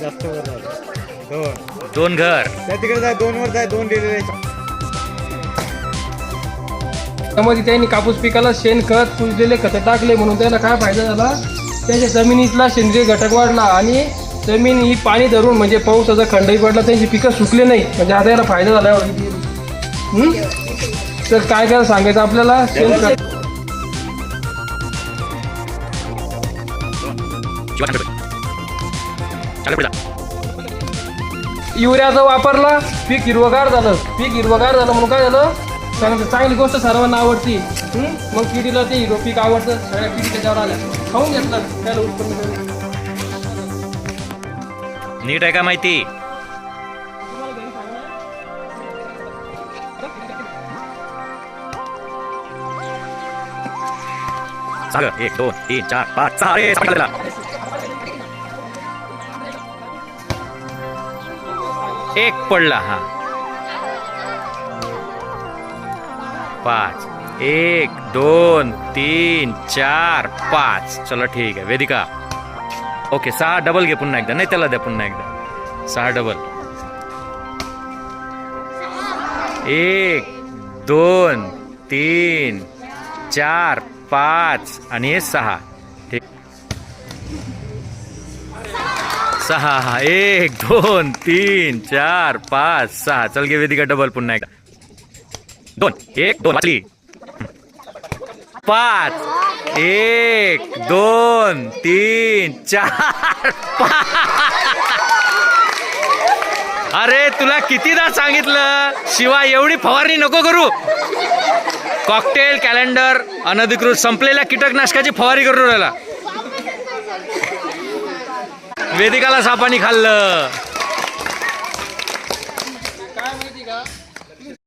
जास्त वर झालं. दोन दोन घर त्या तिकडे जाय दोन वर जाय दोन दिलेले त्यामध्ये त्यांनी कापूस पिकाला शेणखत कुजलेले खतं टाकले म्हणून त्याला काय फायदा झाला त्याच्या जमिनीतला सेंद्रिय घटक वाढला आणि जमीन ही पाणी धरून म्हणजे पावसाचा खंडही पडला त्यांची पिकं सुकले नाही म्हणजे आता याला फायदा झाला हम्म? तर काय काय सांगायचं आपल्याला? शेणखत युरियाचा वापरला पीक हिरवगार झालं. पीक हिरवगार झालं म्हणून काय झालं? सांगतो चांगली गोष्ट सर्वांना आवडती. हं? मग पिढीला ते हिरो पीक आवडतं सगळ्या पिढी त्याच्यावर आल्या. खाऊन घेतलं. त्याला उत्पन्न करून. नीट आहे का माहिती? सांग एक दोन तीन चार पाच सहा सांगितलं एक पडला हा. पाच. एक दोन तीन चार पाच. चला ठीक आहे. वेदिका. ओके सहा डबल घे पुन्हा एकदा. नाही त्याला द्या पुन्हा एकदा. सहा डबल एक दोन तीन चार पाच आणि हे सहा. ठीक सहा हा एक दोन तीन चार पाच सहा. चल घे वेदिका डबल पुन्हा एकदा. दोन एक दोन पाच. एक दोन तीन चार पाच. अरे तुला कितीदा सांगितलं? शिवाय एवढी फवारणी नको करू. कॉकटेल कॅलेंडर अनधिकृत संपलेल्या कीटकनाशकाची फवारणी करून राहिला. वेदिकाला सापानी खाल्लं.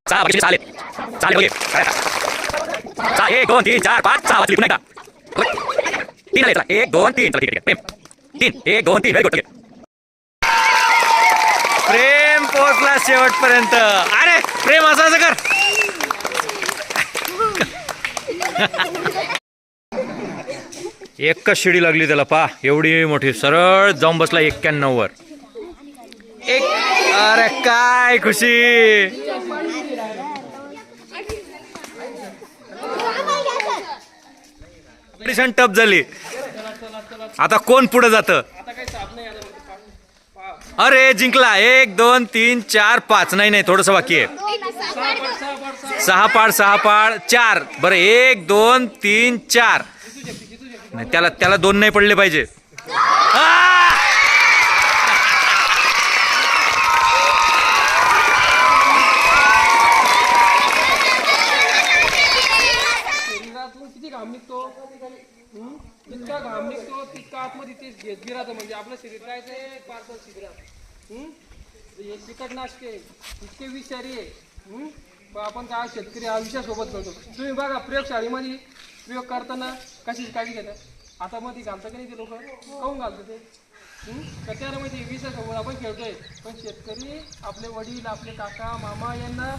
चालेल चालेल सहा एक दोन तीन चार पाच सहा वाचली पुन्हा एकदा. तीन आले चला. एक दोन तीन. चला ठीक आहे प्रेम. तीन. एक दोन तीन. व्हेरी गुड प्रेम पोहोचला शेवटपर्यंत. अरे प्रेम असं असं कर. एकच शिडी लागली त्याला पा. एवढी मोठी. सरळ जाऊन बसला एक्क्याण्णव वर एक अरे काय खुशी. कंडिशन टप झाली. आता कोण पुढे जात? अरे जिंकला. एक दोन तीन चार पाच. नाही नाही थोडस बाकी आहे. सहा पाड सहा पाड चार. बरं एक दोन तीन चार. नाही त्याला त्याला दोन नाही पडले पाहिजे. घाम निघतो हं? जितका घाम निघतो तितका आतमध्ये ते घेत राहतं म्हणजे आपलं शरीर. राहायचं पार्सल शिबिरात. हं? हे चिकटनाशके इतके विषारी आहे. हं? पण आपण काय शेतकरी हा विषयासोबत करतो तुम्ही बघा प्रयोगशाळेमध्ये प्रयोग करताना कशी काळजी घेतात आता मध्ये घालतं की नाही ते लोक? काहून घालतं ते? हं? माहिती वीस आपण खेळतोय. पण शेतकरी आपले वडील आपले काका मामा यांना